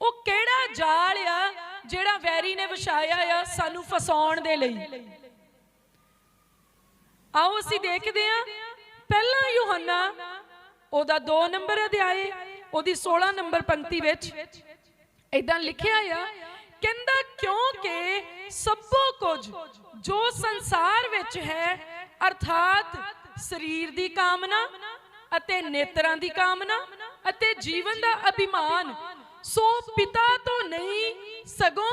ਉਹ ਕਿਹੜਾ ਜਾਲ ਆ ਜਿਹੜਾ ਵੈਰੀ ਨੇ ਵਿਛਾਇਆ ਆ ਸਾਨੂੰ ਫਸਾਉਣ ਦੇ ਲਈ? ਆਓ ਅਸੀਂ ਦੇਖਦੇ ਹਾਂ। ਪਹਿਲਾ ਯੋਹੰਨਾ, ਉਹਦਾ 2 ਨੰਬਰ ਅਧਿਆਏ, ਉਹਦੀ 16 ਨੰਬਰ ਪੰਕਤੀ ਵਿੱਚ ਇਦਾਂ ਲਿਖਿਆ ਆ, ਕਹਿੰਦਾ ਕਿਉਂਕਿ ਸਭੋ ਕੁਝ ਜੋ ਸੰਸਾਰ ਵਿੱਚ ਹੈ, ਅਰਥਾਤ ਸਰੀਰ ਦੀ ਕਾਮਨਾ ਅਤੇ ਨੇਤਰਾਂ ਦੀ ਕਾਮਨਾ ਅਤੇ ਜੀਵਨ ਦਾ ਅਭਿਮਾਨ ਸੋ ਪਿਤਾ ਤੋਂ ਨਹੀਂ, ਸਗੋਂ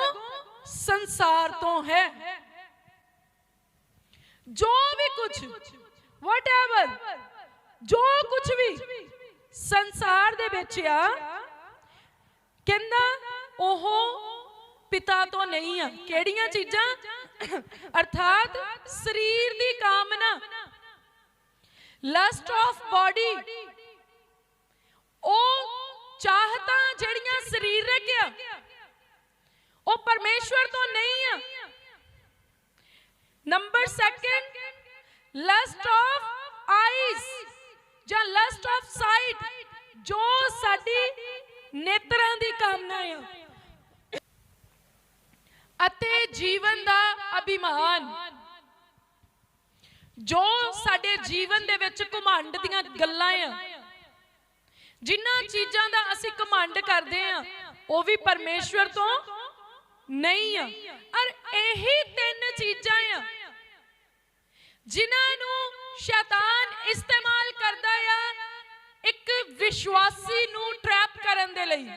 ਸੰਸਾਰ ਤੋਂ ਹੈ। ਜੋ ਵੀ ਕੁਝ ਵਟਐਵਰ ਜੋ ਕੁਝ ਵੀ ਸੰਸਾਰ ਦੇ ਵਿੱਚ ਆ, ਕਹਿੰਦਾ ਉਹ ਪਿਤਾ ਤੋਂ ਨਹੀਂ ਆ। ਕਿਹੜੀਆਂ ਚੀਜ਼ਾਂ? ਅਰਥਾਤ ਸਰੀਰ ਦੀ ਕਾਮਨਾ ਲਸਟ ਆਫ ਬਾਡੀ ਉਹ ਚਾਹਤਾਂ ਜਿਹੜੀਆਂ ਸਰੀਰਕ ਆ, ਉਹ ਪਰਮੇਸ਼ਵਰ ਤੋਂ ਨਹੀਂ ਆ। ਨੰਬਰ 2 ਲਸਟ ਆਫ ਆਈਜ਼ ਜਾਂ ਲਸਟ ਆਫ ਸਾਈਟ ਜੋ ਸਾਡੀ ਨੇਤਰਾਂ ਦੀ ਕਾਮਨਾ ਆ। ਅਤੇ ਜੀਵਨ ਦਾ ਅਭਿਮਾਨ ਜੋ ਸਾਡੇ ਜੀਵਨ ਦੇ ਵਿੱਚ ਘੁਮੰਡ ਦੀਆਂ ਗੱਲਾਂ ਆ। ਜਿਨ੍ਹਾਂ ਚੀਜ਼ਾਂ ਦਾ ਅਸੀਂ ਘਮੰਡ ਕਰਦੇ ਆ ਉਹ ਵੀ ਪਰਮੇਸ਼ਵਰ ਤੋਂ ਨਹੀਂ ਆ। ਔਰ ਇਹੀ ਤਿੰਨ ਚੀਜ਼ਾਂ ਆ ਜਿਨ੍ਹਾਂ ਨੂੰ ਸ਼ੈਤਾਨ ਇਸਤੇਮਾਲ ਕਰਦਾ ਆ ਇੱਕ ਵਿਸ਼ਵਾਸੀ ਨੂੰ ਟ੍ਰੈਪ ਕਰਨ ਦੇ ਲਈ।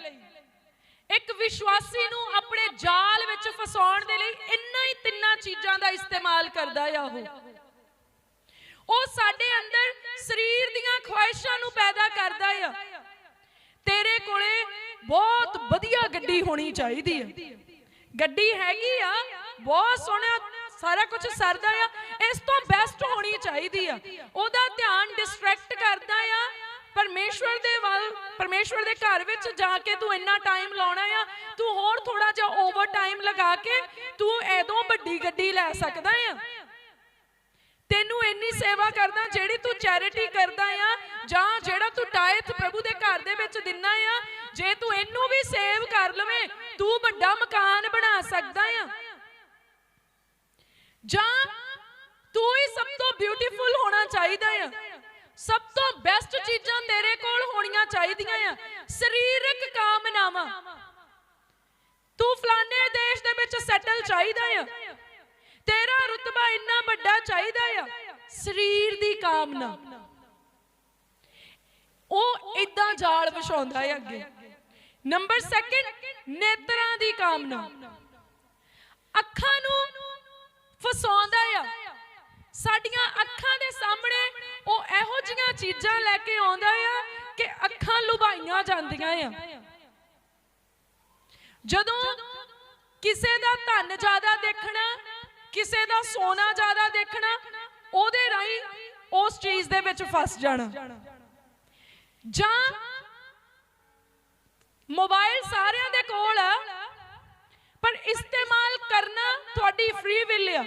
ਇੱਕ ਵਿਸ਼ਵਾਸੀ ਨੂੰ ਆਪਣੇ ਜਾਲ ਵਿੱਚ ਫਸਾਉਣ ਦੇ ਲਈ ਇੰਨਾ ਹੀ ਤਿੰਨਾਂ ਚੀਜ਼ਾਂ ਦਾ ਇਸਤੇਮਾਲ ਕਰਦਾ ਆ ਉਹ। ਉਹ ਸਾਡੇ ਅੰਦਰ ਸਰੀਰ ਦੀਆਂ ਖੁਆਇਸ਼ਾਂ ਨੂੰ ਪੈਦਾ ਕਰਦਾ ਆ। ਤੇਰੇ ਕੋਲੇ ਬਹੁਤ ਵਧੀਆ ਗੱਡੀ ਹੋਣੀ ਚਾਹੀਦੀ ਹੈ ਗੱਡੀ ਹੈਗੀ ਆ, ਬਹੁਤ ਸੋਹਣਾ, ਸਾਰਾ ਕੁਝ ਸਰਦਾ ਆ, ਇਸ ਤੋਂ ਬੈਸਟ ਹੋਣੀ ਚਾਹੀਦੀ ਆ। ਉਹਦਾ ਧਿਆਨ ਡਿਸਟਰੈਕਟ ਕਰਦਾ ਆ। ਪਰਮੇਸ਼ਵਰ ਦੇ ਵੱਲ, ਪਰਮੇਸ਼ਵਰ ਦੇ ਘਰ ਵਿੱਚ ਜਾ ਕੇ ਤੂੰ ਇੰਨਾ ਟਾਈਮ ਲਾਉਣਾ ਆ, ਤੂੰ ਹੋਰ ਥੋੜਾ ਜਿਹਾ ਓਵਰ ਟਾਈਮ ਲਗਾ ਕੇ ਤੂੰ ਐਦੋਂ ਵੱਡੀ ਗੱਡੀ ਲੈ ਸਕਦਾ ਆ। ਤੈਨੂੰ ਇੰਨੀ ਸੇਵਾ ਕਰਦਾ ਜਿਹੜੀ ਤੂੰ ਚੈਰਿਟੀ ਕਰਦਾ ਆ, ਜਾਂ ਜਿਹੜਾ ਤੂੰ ਟਾਇਥ ਪ੍ਰਭੂ ਦੇ ਘਰ ਦੇ ਵਿੱਚ ਦਿੰਨਾ ਆ, ਜੇ ਤੂੰ ਇਹਨੂੰ ਵੀ ਸੇਵ ਕਰ ਲਵੇਂ, ਤੂੰ ਵੱਡਾ ਮਕਾਨ ਬਣਾ ਸਕਦਾ ਆ। ਜਾਂ ਤੂੰ ਹੀ ਸਭ ਤੋਂ ਬਿਊਟੀਫੁਲ ਹੋਣਾ ਚਾਹੀਦਾ ਆ। ਸਭ ਤੋਂ ਬੈਸਟ ਚੀਜ਼ਾਂ ਤੇਰੇ ਕੋਲ ਹੋਣੀਆਂ ਚਾਹੀਦੀਆਂ ਆ। ਸਰੀਰਕ ਕਾਮਨਾਵਾਂ। ਤੂੰ ਫਲਾਣੇ ਦੇਸ਼ ਦੇ ਵਿੱਚ ਸੈਟਲ ਚਾਹੀਦਾ ਆ। ਤੇਰਾ ਰੁਤਬਾ ਇੰਨਾ ਵੱਡਾ ਚਾਹੀਦਾ ਆ, ਸਰੀਰ ਦੀ ਕਾਮਨਾ। ਉਹ ਇਦਾਂ ਜਾਲ ਵਿਛਾਉਂਦਾ ਹੈ ਅੱਗੇ। ਨੰਬਰ 2 ਨੇਤਰਾਂ ਦੀ ਕਾਮਨਾ। ਅੱਖਾਂ ਨੂੰ ਫਸਾਉਂਦਾ ਆ। ਸਾਡੀਆਂ ਅੱਖਾਂ ਦੇ ਸਾਹਮਣੇ ਉਹ ਇਹੋ ਜੀਆਂ ਚੀਜ਼ਾਂ ਲੈ ਕੇ ਆਉਂਦਾ ਆ ਕਿ ਅੱਖਾਂ ਲੁਭਾਈਆਂ ਜਾਂਦੀਆਂ ਆ। ਜਦੋਂ ਕਿਸੇ ਦਾ ਧਨ ਜ਼ਿਆਦਾ ਦੇਖਣਾ ਕਿਸੇ ਦਾ ਸੋਨਾ ਜ਼ਿਆਦਾ ਦੇਖਣਾ, ਉਹਦੇ ਰਾਹੀਂ ਉਸ ਚੀਜ਼ ਦੇ ਵਿੱਚ ਫਸ ਜਾਣਾ। ਜਾਂ ਮੋਬਾਈਲ ਸਾਰਿਆਂ ਦੇ ਕੋਲ ਆ, ਪਰ ਇਸਤੇਮਾਲ ਕਰਨਾ ਤੁਹਾਡੀ ਫ੍ਰੀ ਵਿਲ ਆ।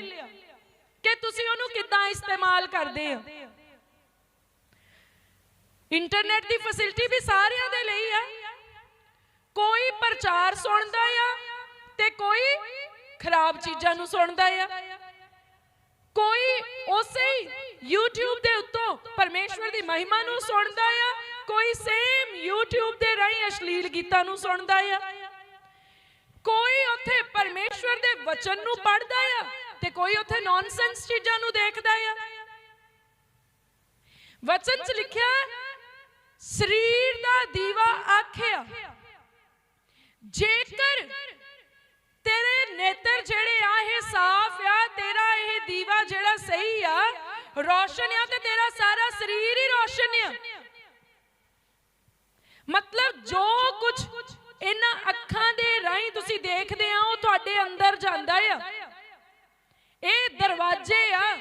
ਕਿ ਤੁਸੀਂ ਉਹਨੂੰ ਕਿੱਦਾਂ ਇਸਤੇਮਾਲ ਕਰਦੇ ਆ ਇੰਟਰਨੈਟ ਦੀ ਫੈਸਿਲਿਟੀ ਵੀ ਸਾਰਿਆਂ ਦੇ ਲਈ ਆ। ਕੋਈ ਪ੍ਰਚਾਰ ਸੁਣਦਾ ਆ ਤੇ ਕੋਈ ਖਰਾਬ ਚੀਜ਼ਾਂ ਨੂੰ ਸੁਣਦਾ ਆ। ਕੋਈ ਉਸੇ YouTube ਦੇ ਉੱਤੋਂ ਪਰਮੇਸ਼ਵਰ ਦੀ ਮਹਿਮਾ ਨੂੰ ਸੁਣਦਾ ਆ, ਕੋਈ ਸੇਮ YouTube ਦੇ ਰਾਹੀਂ ਅਸ਼ਲੀਲ ਗੀਤਾਂ ਨੂੰ ਸੁਣਦਾ ਆ। ਕੋਈ ਉੱਥੇ ਪਰਮੇਸ਼ਵਰ ਦੇ ਵਚਨ ਨੂੰ ਪੜ੍ਹਦਾ ਆ ਤੇ ਕੋਈ ਉੱਥੇ ਨੌਨਸੈਂਸ ਚੀਜ਼ਾਂ ਨੂੰ ਦੇਖਦਾ ਆ। ਵਚਨ 'ਚ ਲਿਖਿਆ, ਸਰੀਰ ਦਾ ਦੀਵਾ ਆਖਿਆ, ਜੇਕਰ ਤੇਰੇ ਨੇਤਰ ਜਿਹੜੇ ਆ, ਇਹ ਸਾਫ਼ ਆ, ਤੇਰਾ ਇਹ ਦੀਵਾ ਜਿਹੜਾ ਸਹੀ ਆ, ਰੋਸ਼ਨ ਆ ਤੇ ਤੇਰਾ ਸਾਰਾ ਸਰੀਰ ਹੀ ਰੋਸ਼ਨ ਆ। ਮਤਲਬ ਜੋ ਕੁਝ ਇਹਨਾਂ ਅੱਖਾਂ ਦੇ ਰਾਹੀਂ ਤੁਸੀਂ ਦੇਖਦੇ ਆ, ਉਹ ਤੁਹਾਡੇ ਅੰਦਰ ਜਾਂਦਾ ਆ। ਇਹ ਦਰਵਾਜ਼ੇ ਆ।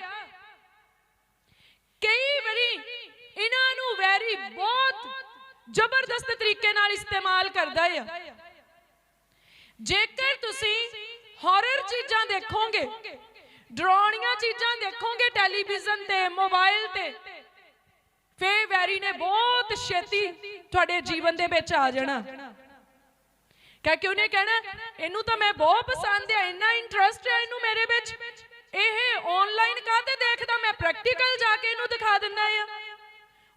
ਕਈ ਵਾਰੀ ਇਹਨਾਂ ਨੂੰ ਵੈਰੀ ਬਹੁਤ ਜ਼ਬਰਦਸਤ ਤਰੀਕੇ ਨਾਲ ਇਸਤੇਮਾਲ ਕਰਦਾ ਆ। ਜੇਕਰ ਤੁਸੀਂ ਹਾਰਰ ਚੀਜ਼ਾਂ ਦੇਖੋਗੇ, ਡਰਾਉਣੀਆਂ ਚੀਜ਼ਾਂ ਦੇਖੋਗੇ ਟੈਲੀਵਿਜ਼ਨ ਤੇ ਮੋਬਾਈਲ ਤੇ ਫੇ ਵੈਰੀ ਨੇ ਬਹੁਤ ਛੇਤੀ ਤੁਹਾਡੇ ਜੀਵਨ ਦੇ ਵਿੱਚ ਆ ਜਾਣਾ। ਕਹਿ ਕੇ ਉਹਨੇ ਕਹਿਣਾ? ਇਹਨੂੰ ਤਾਂ ਮੈਂ ਬਹੁਤ ਪਸੰਦ ਆ, ਇੰਨਾ ਇੰਟਰਸਟ ਹੈ ਇਹਨੂੰ ਮੇਰੇ ਵਿੱਚ। ਇਹ ਆਨਲਾਈਨ ਕਾਹਤੇ ਦੇਖਦਾ? ਮੈਂ ਪ੍ਰੈਕਟੀਕਲ ਜਾ ਕੇ ਇਹਨੂੰ ਦਿਖਾ ਦਿੰਦਾ ਆ।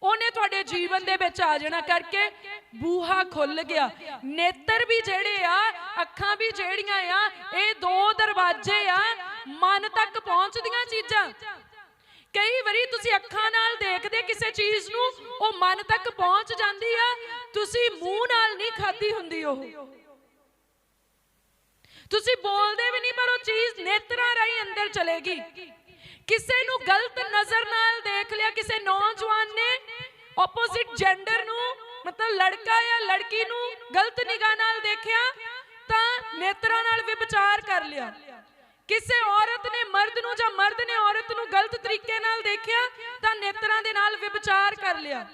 ਉਹਨੇ ਤੁਹਾਡੇ ਜੀਵਨ ਦੇ ਵਿੱਚ ਆ ਜਾਣਾ ਕਰਕੇ ਬੂਹਾ ਖੁੱਲ ਗਿਆ। ਨੇਤਰ ਵੀ ਜਿਹੜੇ ਆ, ਅੱਖਾਂ ਵੀ ਜਿਹੜੀਆਂ ਆ, ਇਹ ਦੋ ਦਰਵਾਜ਼ੇ ਆ, ਮਨ ਤੱਕ ਪਹੁੰਚਦੀਆਂ ਚੀਜ਼ਾਂ। ਕਈ ਵਾਰੀ ਤੁਸੀਂ ਅੱਖਾਂ ਨਾਲ ਦੇਖਦੇ ਕਿਸੇ ਚੀਜ਼ ਨੂੰ, ਉਹ ਮਨ ਤੱਕ ਪਹੁੰਚ ਜਾਂਦੀ ਆ, ਤੁਸੀਂ ਮੂੰਹ ਨਾਲ ਨਹੀਂ ਖਾਦੀ ਹੁੰਦੀ ਉਹ। ਤੁਸੀਂ ਬੋਲਦੇ ਵੀ ਨਹੀਂ, ਪਰ ਉਹ ਚੀਜ਼ ਨੇਤਰਾਂ ਰਾਹੀਂ ਅੰਦਰ ਚਲੇਗੀ। ਕਿਸੇ ਨੂੰ ਗਲਤ ਨਜ਼ਰ ਨਾਲ ਦੇਖ ਲਿਆ ਕਿਸੇ ਨੌਜਵਾਨ ਨੇ ਆਪੋਜ਼ਿਟ ਜੈਂਡਰ ਨੂੰ, ਮਤਲਬ ਲੜਕਾ ਜਾਂ ਲੜਕੀ ਨੂੰ ਗਲਤ ਨਿਗਾਹ ਨਾਲ ਦੇਖਿਆ, ਤਾਂ ਨੇਤਰਾਂ ਨਾਲ ਵਿਚਾਰ ਕਰ ਲਿਆ। ਕਿਸੇ ਔਰਤ ਨੇ ਮਰਦ ਨੂੰ ਜਾਂ ਮਰਦ ਨੇ ਔਰਤ ਨੂੰ ਗਲਤ ਤਰੀਕੇ ਨਾਲ ਦੇਖਿਆ, ਤਾਂ ਨੇਤਰਾਂ ਦੇ ਨਾਲ ਵਿਚਾਰ ਕਰ ਲਿਆ।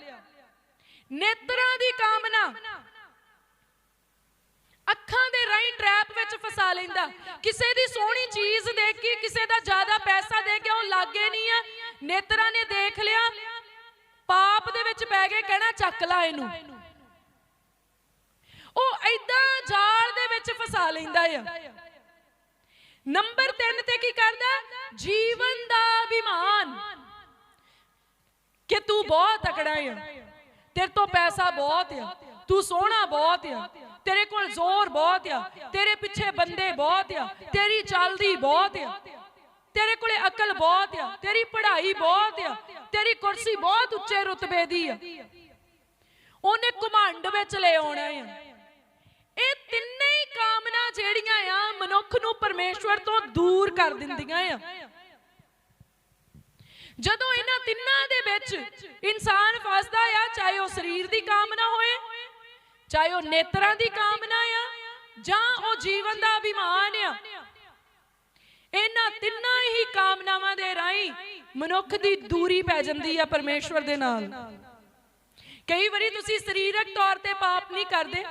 ਨੇਤਰਾਂ ਦੀ ਕਾਮਨਾ ਅੱਖਾਂ ਦੇ ਰਾਹੀਂ ਟ੍ਰੈਪ ਵਿੱਚ ਫਸਾ ਲੈਂਦਾ। ਕਿਸੇ ਦੀ ਸੋਹਣੀ ਚੀਜ਼ ਦੇਖ ਕੇ, ਕਿਸੇ ਦਾ ਜ਼ਿਆਦਾ ਪੈਸਾ ਦੇ ਕੇ ਉਹ ਲਾਗੇ ਨਹੀਂ ਆ। ਨੇਤਰਾਂ ਨੇ ਦੇਖ ਲਿਆ। ਪਾਪ ਦੇ ਵਿੱਚ ਪੈ ਗਏ ਕਹਿਣਾ, ਚੱਕ ਲਾ ਇਹਨੂੰ। ਉਹ ਐਦਾਂ ਜਾਲ ਦੇ ਵਿੱਚ ਫਸਾ ਲੈਂਦਾ ਆ। ਨੰਬਰ 3 ਤੇ ਕੀ ਕਰਦਾ? ਜੀਵਨ ਦਾ ਅਭਿਮਾਨ। ਕਿ ਤੂੰ ਬਹੁਤ ਤਕੜਾ ਆ। ਤੇਰੇ ਤੋਂ ਪੈਸਾ ਬਹੁਤ ਆ। ਤੂੰ ਸੋਹਣਾ ਬਹੁਤ ਆ। ਤੇਰੇ ਕੋਲ ਜ਼ੋਰ ਬਹੁਤ ਆ, ਤੇਰੇ ਪਿੱਛੇ ਬੰਦੇ ਬਹੁਤ ਆ, ਤੇਰੀ ਚੱਲਦੀ ਬਹੁਤ ਆ। ਤੇਰੇ ਕੋਲੇ ਅਕਲ ਬਹੁਤ ਆ, ਤੇਰੀ ਪੜ੍ਹਾਈ ਬਹੁਤ ਆ, ਤੇਰੀ ਕੁਰਸੀ ਬਹੁਤ ਉੱਚੇ ਰੁਤਬੇ ਦੀ ਆ। ਉਹਨੇ ਘਮੰਡ ਵਿੱਚ ਲੈ ਆਉਣਾ ਆ। ਇਹ ਤਿੰਨੇ ਹੀ ਕਾਮਨਾ ਜਿਹੜੀਆਂ ਆ, ਮਨੁੱਖ ਨੂੰ ਪਰਮੇਸ਼ਵਰ ਤੋਂ ਦੂਰ ਕਰ ਦਿੰਦੀਆਂ ਆ। ਜਦੋਂ ਇਹਨਾਂ ਤਿੰਨਾਂ ਦੇ ਵਿੱਚ ਇਨਸਾਨ ਫਸਦਾ ਆ, ਚਾਹੇ ਉਹ ਸਰੀਰ ਦੀ ਕਾਮਨਾ ਹੋਏ ਚਾਹੇ ਉਹ ਨੇਤਰਾਂ ਦੀ ਕਾਮਨਾ ਆ ਜਾਂ ਉਹ ਜੀਵਨ ਦਾ ਅਭਿਮਾਨ ਆ। ਇਹਨਾਂ ਤਿੰਨਾਂ ਹੀ ਕਾਮਨਾਵਾਂ ਦੇ ਰਾਹੀਂ ਮਨੁੱਖ ਦੀ ਦੂਰੀ ਪੈ ਜਾਂਦੀ ਆ ਪਰਮੇਸ਼ਵਰ ਦੇ ਨਾਲ। ਕਈ ਵਾਰੀ ਤੁਸੀਂ ਸਰੀਰਕ ਤੌਰ ਤੇ ਪਾਪ ਨਹੀਂ ਕਰਦੇ,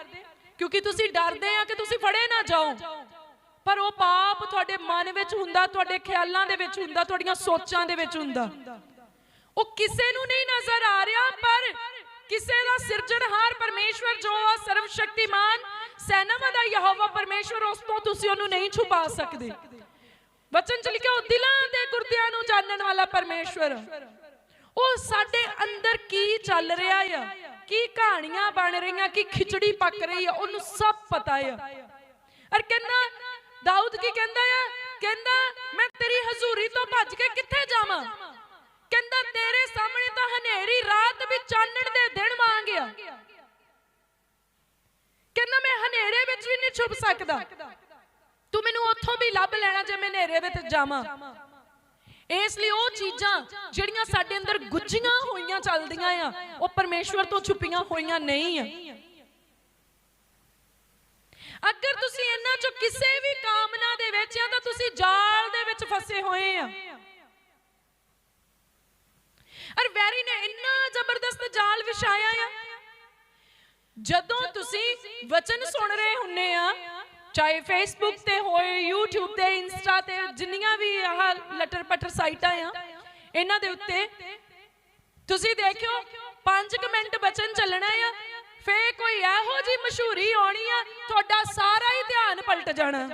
ਕਿਉਂਕਿ ਤੁਸੀਂ ਡਰਦੇ ਆ ਕਿ ਤੁਸੀਂ ਫੜੇ ਨਾ ਜਾਓ। ਪਰ ਉਹ ਪਾਪ ਤੁਹਾਡੇ ਮਨ ਵਿੱਚ ਹੁੰਦਾ, ਤੁਹਾਡੇ ਖਿਆਲਾਂ ਦੇ ਵਿੱਚ ਹੁੰਦਾ, ਤੁਹਾਡੀਆਂ ਸੋਚਾਂ ਦੇ ਵਿੱਚ ਹੁੰਦਾ। ਉਹ ਕਿਸੇ ਨੂੰ ਨਹੀਂ ਨਜ਼ਰ ਆ ਰਿਹਾ, ਪਰ ਕਿਸੇ ਦਾ ਸਿਰਜਣਹਾਰ ਪਰਮੇਸ਼ਵਰ ਜੋ ਆ ਸਰਵ ਸ਼ਕਤੀਮਾਨ ਸੈਨਾਵਾਂ ਦਾ ਯਹੋਵਾ ਪਰਮੇਸ਼ਵਰ, ਉਸ ਤੋਂ ਤੁਸੀਂ ਉਹਨੂੰ ਨਹੀਂ ਛੁਪਾ ਸਕਦੇ। ਵਚਨ ਚ ਲਿਖਿਆ, ਉਹ ਦਿਲਾਂ ਦੇ ਗੁਰਦਿਆਂ ਨੂੰ ਜਾਣਨ ਵਾਲਾ ਪਰਮੇਸ਼ਵਰ। ਉਹ ਸਾਡੇ ਅੰਦਰ ਕੀ ਚੱਲ ਰਿਹਾ ਆ? ਕੀ ਕਹਾਣੀਆਂ ਬਣ ਰਹੀਆਂ? ਕੀ ਖਿਚੜੀ ਪੱਕ ਰਹੀ ਆ? ਉਹਨੂੰ ਸਭ ਪਤਾ ਆ। ਅਰ ਕਹਿੰਦਾ, ਦਾਊਦ ਕੀ ਕਹਿੰਦਾ ਆ? ਕਹਿੰਦਾ, ਮੈਂ ਤੇਰੀ ਹਜ਼ੂਰੀ ਤੋਂ ਭੱਜ ਕੇ ਕਿੱਥੇ ਜਾਵਾਂ? ਕਹਿੰਦਾ, ਤੇਰੇ ਸਾਹਮਣੇ ਤਾਂ ਹਨੇਰੀ ਰਾਤ ਵੀ ਚਾਨਣ ਦੇ ਦਿਨ ਵਾਂਗਿਆ ਕਹਿੰਦਾ, ਮੈਂ ਹਨੇਰੇ ਵਿੱਚ ਵੀ ਨਹੀਂ ਛੁਪ ਸਕਦਾ। ਤੂੰ ਮੈਨੂੰ ਉੱਥੋਂ ਵੀ ਲੱਭ ਲੈਣਾ ਜੇ ਮੈਂ ਹਨੇਰੇ ਵਿੱਚ ਜਾਵਾਂ। ਇਸ ਲਈ ਉਹ ਚੀਜ਼ਾਂ ਜਿਹੜੀਆਂ ਸਾਡੇ ਅੰਦਰ ਗੁੱਝੀਆਂ ਹੋਈਆਂ ਚੱਲਦੀਆਂ ਆ, ਉਹ ਪਰਮੇਸ਼ਵਰ ਤੋਂ ਛੁਪੀਆਂ ਹੋਈਆਂ ਨਹੀਂ ਆ। ਅਗਰ ਤੁਸੀਂ ਇਹਨਾਂ ਚੋਂ ਕਿਸੇ ਵੀ ਕਾਮਨਾ ਦੇ ਵਿੱਚ ਆ, ਤਾਂ ਤੁਸੀਂ ਜਾਲ ਦੇ ਵਿੱਚ ਫਸੇ ਹੋਏ ਆ। ਅਰ ਵੈਰੀ ਨੇ ਇੰਨਾ ਜ਼ਬਰਦਸਤ ਜਾਲ ਵਿਛਾਇਆ ਆ। ਜਦੋਂ ਤੁਸੀਂ ਵਚਨ ਸੁਣ ਰਹੇ ਹੁੰਨੇ ਆ, ਚਾਹੇ ਫੇਸਬੁੱਕ ਤੇ ਹੋਏ, YouTube ਤੇ ਇੰਸਟਾ ਤੇ, ਜਿੰਨੀਆਂ ਵੀ ਆਹ ਲਟਰ ਪਟਰ ਸਾਈਟਾਂ ਆ, ਇਹਨਾਂ ਦੇ ਉੱਤੇ ਤੁਸੀਂ ਦੇਖਿਓ 5 ਮਿੰਟ ਬਚਨ ਚੱਲਣਾ ਆ ਫੇ ਕੋਈ ਇਹੋ ਜੀ ਮਸ਼ਹੂਰੀ ਆਉਣੀ ਆ, ਤੁਹਾਡਾ ਸਾਰਾ ਹੀ ਧਿਆਨ ਪਲਟ ਜਾਣਾ।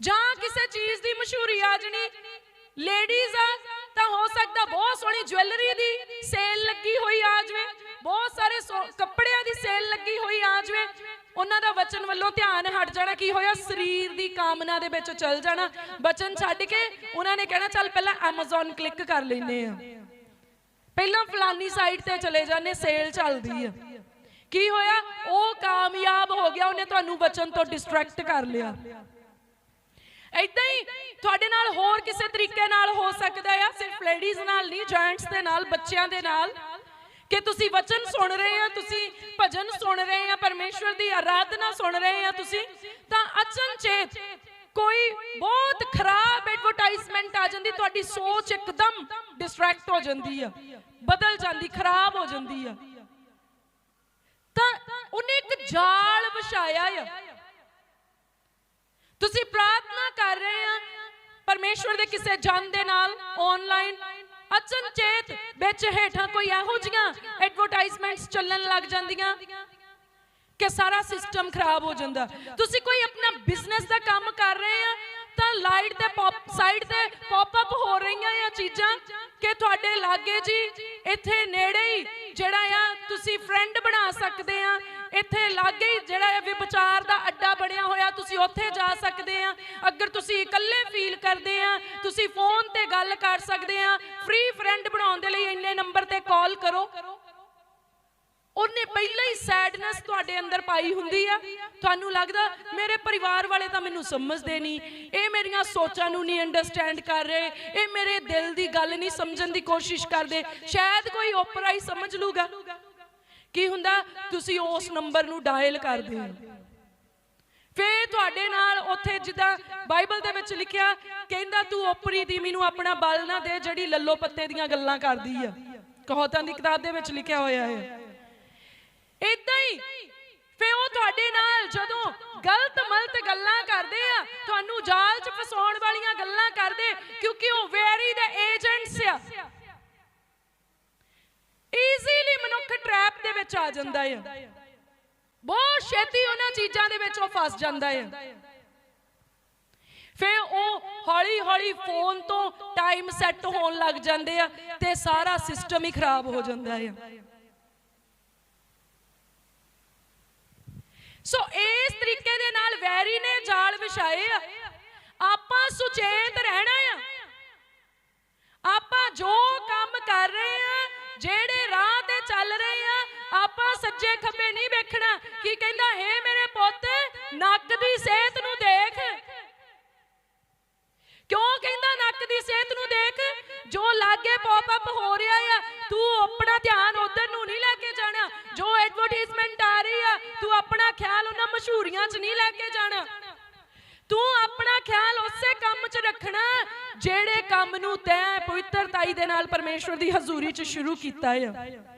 ਜਾਂ ਕਿਸੇ ਚੀਜ਼ ਦੀ ਮਸ਼ਹੂਰੀ ਆ ਜਣੀ ਲੇਡੀਜ਼ ਆ, ਤਾਂ ਹੋ ਸਕਦਾ ਬਹੁਤ ਸੋਹਣੀ ਜੁਐਲਰੀ ਦੀ ਸੇਲ ਲੱਗੀ ਹੋਈ ਆ ਜਵੇ। ਬਹੁਤ ਸਾਰੇ ਕੱਪੜਿਆਂ ਦੀ ਸੇਲ ਲੱਗੀ ਹੋਈ ਆ ਜਵੇ। ਉਹਨਾਂ ਦਾ ਵਚਨ ਵੱਲੋਂ ਧਿਆਨ ਹਟ ਜਾਣਾ ਕੀ ਹੋਇਆ? ਸਰੀਰ ਦੀ ਕਾਮਨਾ ਦੇ ਵਿੱਚ ਚੱਲ ਜਾਣਾ। ਵਚਨ ਛੱਡ ਕੇ ਉਹਨਾਂ ਨੇ ਕਹਿਣਾ, ਚੱਲ ਪਹਿਲਾਂ Amazon ਕਲਿੱਕ ਕਰ ਲੈਨੇ ਆ। ਪਹਿਲਾਂ ਫਲਾਨੀ ਸਾਈਟ ਤੇ ਚਲੇ ਜਾਂਦੇ ਸੇਲ ਚੱਲਦੀ ਆ। ਕੀ ਹੋਇਆ? ਉਹ ਕਾਮਯਾਬ ਹੋ ਗਿਆ, ਉਹਨੇ ਤੁਹਾਨੂੰ ਵਚਨ ਤੋਂ ਡਿਸਟਰੈਕਟ ਕਰ ਲਿਆ। ਇਦਾਂ ਹੀ ਤੁਹਾਡੇ ਨਾਲ ਹੋਰ ਕਿਸੇ ਤਰੀਕੇ ਨਾਲ ਹੋ ਸਕਦਾ ਆ, ਸਿਰਫ ਲੇਡੀਜ਼ ਨਾਲ ਨਹੀਂ ਜੈਂਟਸ ਦੇ ਨਾਲ, ਬੱਚਿਆਂ ਦੇ ਨਾਲ। ਕਿ ਤੁਸੀਂ ਵਚਨ ਸੁਣ ਰਹੇ ਆ, ਤੁਸੀਂ ਭਜਨ ਸੁਣ ਰਹੇ ਆ, ਪਰਮੇਸ਼ਵਰ ਦੀ ਆਰਾਧਨਾ ਸੁਣ ਰਹੇ ਆ ਤੁਸੀਂ, ਤਾਂ ਅਚਨਚੇਤ ਕੋਈ ਬਹੁਤ ਖਰਾਬ ਐਡਵਰਟਾਈਜ਼ਮੈਂਟ ਆ ਜਾਂਦੀ, ਤੁਹਾਡੀ ਸੋਚ ਇੱਕਦਮ ਡਿਸਟਰੈਕਟ ਹੋ ਜਾਂਦੀ ਆ, ਬਦਲ ਜਾਂਦੀ, ਖਰਾਬ ਹੋ ਜਾਂਦੀ ਆ। ਤਾਂ ਉਹਨੇ ਇੱਕ ਜਾਲ ਵਿਛਾਇਆ ਆ। ਤੁਸੀਂ ਪ੍ਰਾਰਥਨਾ ਕਰ ਰਹੇ ਆ ਪਰਮੇਸ਼ਵਰ ਦੇ ਕਿਸੇ ਜਨ ਦੇ ਨਾਲ ਆਨਲਾਈਨ ਅਚਨਚੇਤ ਵਿੱਚ ਹੇਠਾਂ ਕੋਈ ਇਹੋ ਜੀਆਂ ਐਡਵਰਟਾਈਜ਼ਮੈਂਟਸ ਚੱਲਣ ਲੱਗ ਜਾਂਦੀਆਂ ਕਿ ਸਾਰਾ ਸਿਸਟਮ ਖਰਾਬ ਹੋ ਜਾਂਦਾ। ਤੁਸੀਂ ਕੋਈ ਆਪਣਾ ਬਿਜ਼ਨਸ ਦਾ ਕੰਮ ਕਰ ਰਹੇ ਆ ਤਾਂ ਲਾਈਟ ਤੇ ਪੌਪ ਸਾਈਡ ਤੇ ਪੌਪ ਅਪ ਹੋ ਰਹੀਆਂ ਆ ਚੀਜ਼ਾਂ ਕਿ ਤੁਹਾਡੇ ਲਾਗੇ ਜੀ, ਇੱਥੇ ਨੇੜੇ ਹੀ ਜਿਹੜਾ ਆ ਤੁਸੀਂ ਫਰੈਂਡ ਬਣਾ ਸਕਦੇ ਆ ਇੱਥੇ ਲਾਗੇ ਹੀ ਜਿਹੜਾ ਹੈ ਵਿਚਾਰ ਦਾ ਅੱਡਾ ਬਣਿਆ ਹੋਇਆ, ਤੁਸੀਂ ਉੱਥੇ ਜਾ ਸਕਦੇ ਆ। ਅਗਰ ਤੁਸੀਂ ਇਕੱਲੇ ਫੀਲ ਕਰਦੇ ਆ, ਤੁਸੀਂ ਫੋਨ ਤੇ ਗੱਲ ਕਰ ਸਕਦੇ ਆ। ਫ੍ਰੀ ਫਰੈਂਡ ਬਣਾਉਣ ਦੇ ਲਈ ਇੰਨੇ ਨੰਬਰ ਤੇ ਕਾਲ ਕਰੋ। ਉਹਨੇ ਪਹਿਲਾਂ ਹੀ ਸੈਡਨੈਸ ਤੁਹਾਡੇ ਅੰਦਰ ਪਾਈ ਹੁੰਦੀ ਆ। ਤੁਹਾਨੂੰ ਲੱਗਦਾ, ਮੇਰੇ ਪਰਿਵਾਰ ਵਾਲੇ ਤਾਂ ਮੈਨੂੰ ਸਮਝਦੇ ਨਹੀਂ। ਇਹ ਮੇਰੀਆਂ ਸੋਚਾਂ ਨੂੰ ਨਹੀਂ ਅੰਡਰਸਟੈਂਡ ਕਰ ਰਹੇ। ਇਹ ਮੇਰੇ ਦਿਲ ਦੀ ਗੱਲ ਨਹੀਂ ਸਮਝਣ ਦੀ ਕੋਸ਼ਿਸ਼ ਕਰਦੇ। ਸ਼ਾਇਦ ਕੋਈ ਓਪਰਾ ਹੀ ਸਮਝ ਲੂਗਾ। ਕੀ ਹੁੰਦਾ? ਤੁਸੀਂ ਉਸ ਨੰਬਰ ਨੂੰ ਡਾਇਲ ਕਰਦੇ ਹੋ। ਫੇਰ ਤੁਹਾਡੇ ਨਾਲ ਉੱਥੇ ਜਿੱਦਾਂ ਬਾਈਬਲ ਦੇ ਵਿੱਚ ਲਿਖਿਆ, ਕਹਿੰਦਾ ਤੂੰ ਓਪਰੀ ਦੀ ਮੈਨੂੰ ਆਪਣਾ ਬਲ ਨਾ ਦੇ ਜਿਹੜੀ ਲੱਲੋ ਪੱਤੇ ਦੀਆਂ ਗੱਲਾਂ ਕਰਦੀ ਆ। ਕਹੋਤਾਂ ਦੀ ਕਿਤਾਬ ਦੇ ਵਿੱਚ ਲਿਖਿਆ ਹੋਇਆ ਹੈ। ਇਦਾਂ ਹੀ ਫੇ ਉਹ ਤੁਹਾਡੇ ਨਾਲ ਜਦੋਂ ਗਲਤ ਮਲਤ ਗੱਲਾਂ ਕਰਦੇ ਆ, ਤੁਹਾਨੂੰ ਜਾਲ 'ਚ ਫਸਾਉਣ ਵਾਲੀਆਂ ਗੱਲਾਂ ਕਰਦੇ, ਕਿਉਂਕਿ ਉਹ ਵੈਰੀ ਦਾ ਏਜੰਟਸ ਆ। ਈਜ਼ੀਲੀ ਮਨੁੱਖ ਟ੍ਰੈਪ ਦੇ ਵਿੱਚ ਆ ਜਾਂਦਾ ਹੈ ਬਹੁਤ ਛੇਤੀ ਉਹਨਾਂ ਚੀਜ਼ਾਂ ਦੇ ਵਿੱਚ ਉਹ ਫਸ ਜਾਂਦਾ ਹੈ ਫੇ ਉਹ ਹੌਲੀ ਹੌਲੀ ਫੋਨ ਤੋਂ ਟਾਈਮ ਸੈੱਟ ਹੋਣ ਲੱਗ ਜਾਂਦੇ ਆ ਤੇ ਸਾਰਾ ਸਿਸਟਮ ਹੀ ਖਰਾਬ ਹੋ ਜਾਂਦਾ ਹੈ ਸੋ ਇਸ ਤਰੀਕੇ ਦੇ ਨਾਲ ਵੈਰੀ ਨੇ ਜਾਲ ਵਿਛਾਏ ਆ। ਆਪਾਂ ਸੁਚੇਤ ਰਹਿਣਾ ਆ। ਆਪਾਂ ਜੋ ਕੰਮ ਕਰ ਰਹੇ ਆ, ਜਿਹੜੇ ਸੱਜੇ ਖੱਬੇ ਨਹੀਂ ਵੇਖਣਾ। ਕੀ ਕਹਿੰਦਾ ਏ ਮੇਰੇ ਪੁੱਤ, ਨੱਕ ਦੀ ਸਿਹਤ ਨੂੰ ਦੇਖ। ਕਿਉਂ ਕਹਿੰਦਾ, ਨੱਕ ਦੀ ਸਿਹਤ ਨੂੰ ਦੇਖ? ਜੋ ਲਾਗੇ ਪੌਪ ਅਪ ਹੋ ਰਿਹਾ ਆ, ਤੂੰ ਆਪਣਾ ਧਿਆਨ ਉਧਰ ਨੂੰ ਨਹੀਂ ਲੈ ਕੇ ਜਾਣਾ। ਜੋ ਐਡਵਰਟਾਈਜ਼ਮੈਂਟ ਆ ਰਹੀ ਆ, ਤੂੰ ਆਪਣਾ ਖਿਆਲ ਉਹਨਾਂ ਮਸ਼ਹੂਰੀਆਂ 'ਚ ਨਹੀਂ ਲੈ ਕੇ ਜਾਣਾ। ਤੂੰ ਆਪਣਾ ਖਿਆਲ ਉਸੇ ਕੰਮ 'ਚ ਰੱਖਣਾ, ਜਿਹੜੇ ਕੰਮ ਨੂੰ ਤੈਂ ਪਵਿੱਤਰਤਾਈ ਦੇ ਨਾਲ ਪਰਮੇਸ਼ਵਰ ਦੀ ਹਜ਼ੂਰੀ 'ਚ ਸ਼ੁਰੂ ਕੀਤਾ ਹੈ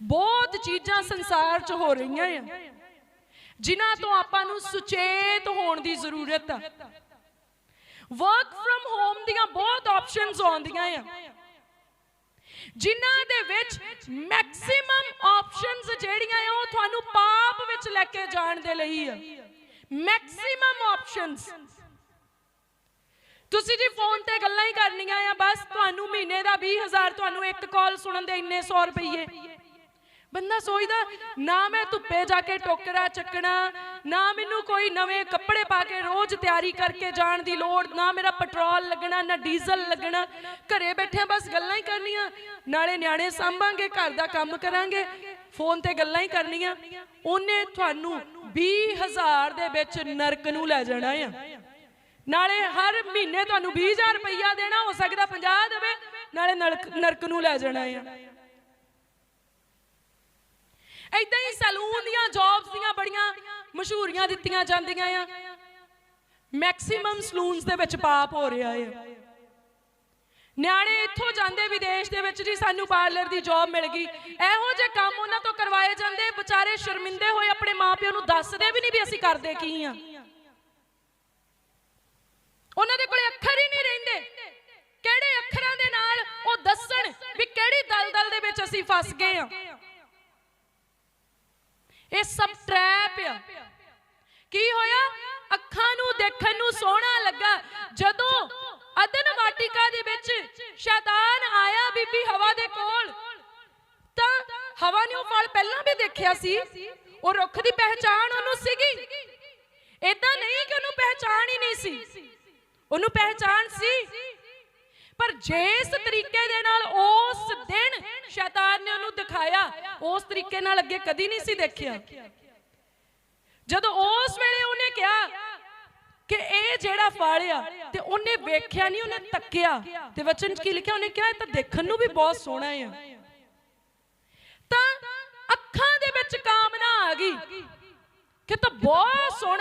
ਬਹੁਤ ਚੀਜ਼ਾਂ ਸੰਸਾਰ 'ਚ ਹੋ ਰਹੀਆਂ ਆ। ਜਿਨ੍ਹਾਂ ਤੋਂ ਆਪਾਂ ਨੂੰ ਸੁਚੇਤ ਹੋਣ ਦੀ ਜ਼ਰੂਰਤ ਆ। ਵਰਕ ਫਰਮ ਹੋਮ ਦੀਆਂ ਬਹੁਤ ਆਪਸ਼ਨਸ ਆਉਂਦੀਆਂ ਆ। ਜਿਨ੍ਹਾਂ ਦੇ ਵਿੱਚ ਮੈਕਸਿਮਮ ਆਪਸ਼ਨਸ ਜਿਹੜੀਆਂ ਆ, ਉਹ ਤੁਹਾਨੂੰ ਪਾਪ ਵਿੱਚ ਲੈ ਕੇ ਜਾਣ ਦੇ ਲਈ ਆ। ਮੈਕਸਿਮਮ ਆਪਸ਼ਨਸ ਤੁਸੀਂ ਜੀ ਫੋਨ ਤੇ ਗੱਲਾਂ ਹੀ ਕਰਨੀਆਂ ਆ, ਬਸ ਤੁਹਾਨੂੰ ਮਹੀਨੇ ਦਾ 20000 ਤੁਹਾਨੂੰ ਇੱਕ ਕਾਲ ਸੁਣਨ ਦੇ ਇੰਨੇ 100 ਰੁਪਏ ਬੰਦਾ ਸੋਚਦਾ, ਨਾ ਮੈਂ ਧੁੱਪੇ ਜਾ ਕੇ ਟੋਕਰਾ ਚੱਕਣਾ, ਨਾ ਮੈਨੂੰ ਕੋਈ ਨਵੇਂ ਕੱਪੜੇ ਪਾ ਕੇ ਰੋਜ਼ ਤਿਆਰੀ ਕਰਕੇ ਜਾਣ ਦੀ ਲੋੜ, ਨਾ ਮੇਰਾ ਪੈਟਰੋਲ ਲੱਗਣਾ, ਨਾ ਡੀਜ਼ਲ ਲੱਗਣਾ। ਘਰੇ ਬੈਠੇ ਬਸ ਗੱਲਾਂ ਹੀ ਕਰਨੀਆਂ, ਨਾਲੇ ਨਿਆਣੇ ਸੰਭਾਂਗੇ, ਘਰ ਦਾ ਕੰਮ ਕਰਾਂਗੇ, ਫੋਨ ਤੇ ਗੱਲਾਂ ਹੀ ਕਰਨੀਆਂ। ਉਹਨੇ ਤੁਹਾਨੂੰ 20000 ਦੇ ਵਿੱਚ ਨਰਕ ਨੂੰ ਲੈ ਜਾਣਾ ਆ। ਨਾਲੇ ਹਰ ਮਹੀਨੇ ਤੁਹਾਨੂੰ 20000 ਰੁਪਈਆ ਦੇਣਾ, ਹੋ ਸਕਦਾ 50 ਦੇਵੇ, ਨਾਲੇ ਨਰਕ ਨਰਕ ਨੂੰ ਲੈ ਜਾਣਾ ਆ। ਐਦਾਂ ਹੀ ਸੈਲੂਨ ਦੀਆਂ ਜੌਬਸ ਦੀਆਂ ਬੜੀਆਂ ਮਸ਼ਹੂਰੀਆਂ ਦਿੱਤੀਆਂ ਜਾਂਦੀਆਂ ਆ। ਮੈਕਸਿਮਮ ਸਲੂਨਸ ਦੇ ਵਿੱਚ ਪਾਪ ਹੋ ਰਿਹਾ ਹੈ ਨਿਆਣੇ ਇੱਥੋਂ ਜਾਂਦੇ ਵਿਦੇਸ਼ ਦੇ ਵਿੱਚ ਜੀ ਸਾਨੂੰ ਪਾਰਲਰ ਦੀ ਜੌਬ ਮਿਲ ਗਈ। ਇਹੋ ਜਿਹੇ ਕੰਮ ਉਹਨਾਂ ਤੋਂ ਕਰਵਾਏ ਜਾਂਦੇ, ਵਿਚਾਰੇ ਸ਼ਰਮਿੰਦੇ ਹੋਏ ਆਪਣੇ ਮਾਪਿਆਂ ਨੂੰ ਦੱਸਦੇ ਵੀ ਨਹੀਂ ਵੀ ਅਸੀਂ ਕਰਦੇ ਕੀ ਆ। ਉਹਨਾਂ ਦੇ ਕੋਲੇ ਅੱਖਰ ਹੀ ਨਹੀਂ ਰਹਿੰਦੇ। ਕਿਹੜੇ ਅੱਖਰਾਂ ਦੇ ਨਾਲ ਉਹ ਦੱਸਣ ਵੀ ਕਿਹੜੀ ਦਲਦਲ ਦੇ ਵਿੱਚ ਅਸੀਂ ਫਸ ਗਏ ਆ। ਇਹ ਸਭ ਟ੍ਰੈਪ ਆ। ਕੀ ਹੋਇਆ? ਅੱਖਾਂ ਨੂੰ ਦੇਖਣ ਨੂੰ ਸੋਹਣਾ ਲੱਗਾ। ਜਦੋਂ ਅਦਨ ਵਾਟਿਕਾ ਦੇ ਵਿੱਚ ਸ਼ੈਤਾਨ ਆਇਆ ਬੀਬੀ ਹਵਾ ਦੇ ਕੋਲ, ਤਾਂ ਹਵਾ ਨੇ ਉਹ ਫਲ ਪਹਿਲਾਂ ਵੀ ਦੇਖਿਆ ਸੀ। ਉਹ ਰੁੱਖ ਦੀ ਪਹਿਚਾਣ ਉਹਨੂੰ ਸੀਗੀ। ਇਦਾਂ ਨਹੀਂ ਕਿ ਉਹਨੂੰ ਪਹਿਚਾਣ ਹੀ ਨਹੀਂ ਸੀ। ਉਹਨੂੰ ਪਹਿਚਾਣ ਸੀ ਪਰ ਜਿਸ ਤਰੀਕੇ ਦੇ ਨਾਲ ਉਸ ਦਿਨ ਸ਼ੈਤਾਨ ਨੇ ਉਹਨੂੰ ਦਿਖਾਇਆ, ਉਸ ਤਰੀਕੇ ਨਾਲ ਅੱਗੇ ਕਦੀ ਨਹੀਂ ਸੀ ਦੇਖਿਆ। ਜਦੋਂ ਉਸ ਵੇਲੇ ਉਹਨੇ ਕਿਹਾ ਕਿ ਇਹ ਜਿਹੜਾ ਫਾਲਿਆ ਤੇ ਉਹਨੇ ਵੇਖਿਆ ਨਹੀਂ, ਉਹਨੇ ਤੱਕਿਆ। ਤੇ ਵਚਨ 'ਚ ਕੀ ਲਿਖਿਆ? ਉਹਨੇ ਕਿਹਾ, ਇਹ ਤਾਂ ਦੇਖਣ ਨੂੰ ਵੀ ਬਹੁਤ ਸੋਹਣਾ ਆ। ਤਾਂ ਅੱਖਾਂ ਦੇ ਵਿੱਚ ਕਾਮਨਾ ਆ ਗਈ ਕਿ ਤਾਂ ਬਹੁਤ ਸੋਹਣਾ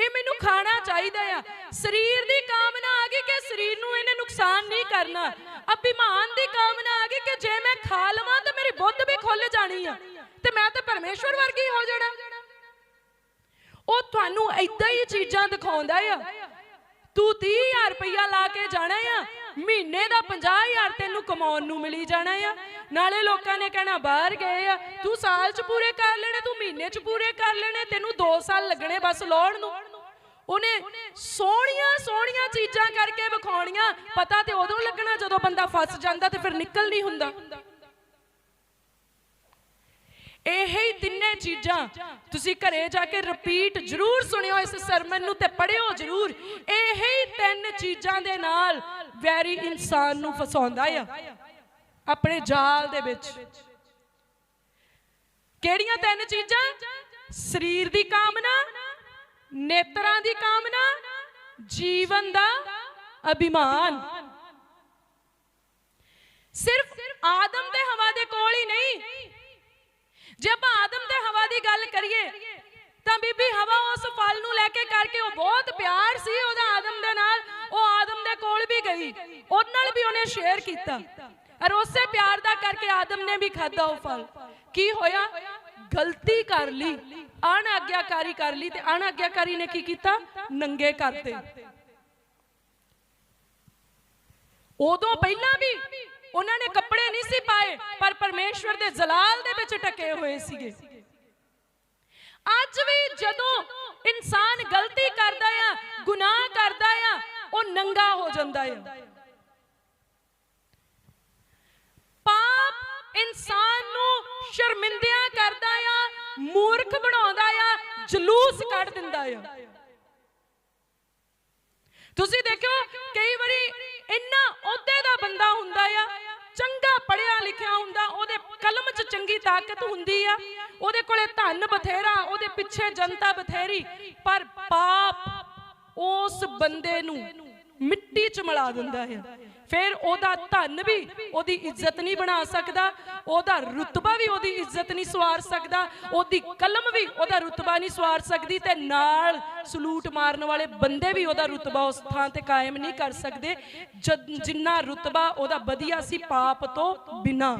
ਇਹ ਮੈਨੂੰ ਖਾਣਾ ਚਾਹੀਦਾ ਆ। ਸਰੀਰ ਦੀ ਕਾਮਨਾ ਆ ਗਈ ਕਿ ਸਰੀਰ ਨੂੰ ਇਹਨੇ ਨੁਕਸਾਨ ਨਹੀਂ ਕਰਨਾ। ਅਭਿਮਾਨ ਦੀ ਕਾਮਨਾ ਆ ਗਈ ਕਿ ਜੇ ਮੈਂ ਖਾ ਲਵਾਂ ਤਾਂ ਮੇਰੀ ਬੁੱਧ ਵੀ ਖੁੱਲ ਜਾਣੀ ਆ। ਤੇ ਮੈਂ ਤਾਂ ਪਰਮੇਸ਼ਵਰ ਵਰਗੀ ਹੋ ਜਾਣਾ। ਉਹ ਤੁਹਾਨੂੰ ਐਦਾਂ ਹੀ ਚੀਜ਼ਾਂ ਦਿਖਾਉਂਦਾ ਆ। ਤੂੰ 30000 ਰੁਪਇਆ ਲਾ ਕੇ ਜਾਣਾ ਆ। ਮਹੀਨੇ ਦਾ 50000 ਤੈਨੂੰ ਕਮਾਉਣ ਨੂੰ ਮਿਲੀ ਜਾਣਾ ਆ। ਨਾਲੇ ਲੋਕਾਂ ਨੇ ਕਹਿਣਾ, ਬਾਹਰ ਗਏ ਆ। ਤੂੰ ਸਾਲ 'ਚ ਪੂਰੇ ਕਰ ਲੈਣੇ, ਤੂੰ ਮਹੀਨੇ 'ਚ ਪੂਰੇ ਕਰ ਲੈਣੇ, ਤੈਨੂੰ 2 ਸਾਲ ਲੱਗਣੇ ਬਸ ਲਾਉਣ ਨੂੰ। ਉਹਨੇ ਸੋਹਣੀਆਂ ਸੋਹਣੀਆਂ ਚੀਜ਼ਾਂ ਕਰਕੇ ਵਿਖਾਉਣੀਆਂ। ਪਤਾ ਤੇ ਉਦੋਂ ਲੱਗਣਾ ਜਦੋਂ ਬੰਦਾ ਫਸ ਜਾਂਦਾ ਤੇ ਫਿਰ ਨਿਕਲ ਨਹੀਂ ਹੁੰਦਾ। ਇਹ ਹੀ ਤਿੰਨੇ ਚੀਜ਼ਾਂ ਤੁਸੀਂ ਘਰੇ ਜਾ ਕੇ ਰਿਪੀਟ ਜ਼ਰੂਰ ਸੁਣਿਓ ਇਸ ਸਰਮਨ ਨੂੰ ਤੇ ਪੜਿਓ ਜ਼ਰੂਰ। ਇਹ ਹੀ ਤਿੰਨ ਚੀਜ਼ਾਂ ਦੇ ਨਾਲ ਵੈਰੀ ਇਨਸਾਨ ਨੂੰ ਫਸਾਉਂਦਾ ਆ। ਆਪਣੇ ਜਾਲ ਦੇ ਵਿੱਚ। ਕਿਹੜੀਆਂ ਤਿੰਨ ਚੀਜ਼ਾਂ? ਸਰੀਰ ਦੀ ਕਾਮਨਾ ਨੇਤਰਾਂ ਦੀ ਕਾਮਨਾ, ਜੀਵਨ ਦਾ ਅਭਿਮਾਨ। ਸਿਰਫ ਆਦਮ ਤੇ ਹਵਾ ਦੇ ਕੋਲ ਹੀ ਨਹੀਂ। ਜੇ ਆਪਾਂ ਆਦਮ ਤੇ ਹਵਾ ਦੀ ਗੱਲ ਕਰੀਏ, ਤਾਂ ਬੀਬੀ ਹਵਾ ਉਸ ਫਲ ਨੂੰ ਲੈ ਕੇ ਕਰਕੇ ਉਹ ਬਹੁਤ ਪਿਆਰ ਸੀ, ਉਹਦਾ ਆਦਮ ਦੇ ਨਾਲ, ਉਹ ਆਦਮ ਦੇ ਕੋਲ ਵੀ ਗਈ। ਉਹ ਨਾਲ ਵੀ ਉਹਨੇ ਸ਼ੇਅਰ ਕੀਤਾ। ਔਰ ਉਸੇ ਪਿਆਰ ਦਾ ਕਰਕੇ ਆਦਮ ਨੇ ਵੀ ਖਾਦਾ ਉਹ ਫਲ। ਕੀ ਹੋਇਆ? ਗਲਤੀ ਕਰ ਲਈ, ਅਣਆਗਿਆਕਾਰੀ ਕਰ ਲਈ ਤੇ ਅਣਆਗਿਆਕਾਰੀ ਨੇ ਕੀ ਕੀਤਾ? ਨੰਗੇ ਕਰਤੇ ਉਦੋਂ ਪਹਿਲਾਂ ਵੀ ਉਹਨਾਂ ਨੇ ਕੱਪੜੇ ਨਹੀਂ ਸੀ ਪਾਏ, ਪਰ ਪਰਮੇਸ਼ਵਰ ਦੇ ਜਲਾਲ ਦੇ ਵਿੱਚ ਟਕੇ ਹੋਏ ਸੀਗੇ। ਅੱਜ ਵੀ ਜਦੋਂ ਇਨਸਾਨ ਗਲਤੀ ਕਰਦਾ ਆ, ਗੁਨਾਹ ਕਰਦਾ ਆ, ਉਹ ਨੰਗਾ ਹੋ ਜਾਂਦਾ ਆ। ਇਨਸਾਨ ਨੂੰ ਸ਼ਰਮਿੰਦਿਆਂ ਕਰਦਾ ਆ, ਮੂਰਖ ਬਣਾਉਂਦਾ ਆ, ਜਲੂਸ ਕੱਢ ਦਿੰਦਾ ਆ। ਤੁਸੀਂ ਦੇਖੋ ਕਈ ਵਾਰੀ ਇੰਨਾ ਅਹੁਦੇ ਦਾ ਬੰਦਾ ਹੁੰਦਾ ਆ, ਚੰਗਾ ਪੜਿਆ ਲਿਖਿਆ ਹੁੰਦਾ, ਉਹਦੇ ਕਲਮ 'ਚ ਚੰਗੀ ਤਾਕਤ ਹੁੰਦੀ ਆ, ਉਹਦੇ ਕੋਲੇ ਧਨ ਬਥੇਰਾ, ਉਹਦੇ ਪਿੱਛੇ ਜਨਤਾ ਬਥੇਰੀ, ਪਰ ਪਾਪ ਉਸ ਬੰਦੇ ਨੂੰ ਮਿੱਟੀ 'ਚ ਮਿਲਾ ਦਿੰਦਾ ਹੈ ਫਿਰ ਉਹਦਾ ਧਨ ਵੀ ਉਹਦੀ ਇੱਜ਼ਤ ਨਹੀਂ ਬਣਾ ਸਕਦਾ, ਉਹਦਾ ਰੁਤਬਾ ਵੀ ਉਹਦੀ ਇੱਜ਼ਤ ਨਹੀਂ ਸਵਾਰ ਸਕਦਾ, ਉਹਦੀ ਕਲਮ ਵੀ ਉਹਦਾ ਰੁਤਬਾ ਨਹੀਂ ਸਵਾਰ ਸਕਦੀ ਤੇ ਨਾਲ ਸਲੂਟ ਮਾਰਨ ਵਾਲੇ ਬੰਦੇ ਵੀ ਉਹਦਾ ਰੁਤਬਾ ਉਸ ਥਾਂ ਤੇ ਕਾਇਮ ਨਹੀਂ ਕਰ ਸਕਦੇ, ਜਦ- ਜਿੰਨਾ ਰੁਤਬਾ ਉਹਦਾ ਵਧੀਆ ਸੀ ਪਾਪ ਤੋਂ ਬਿਨਾ।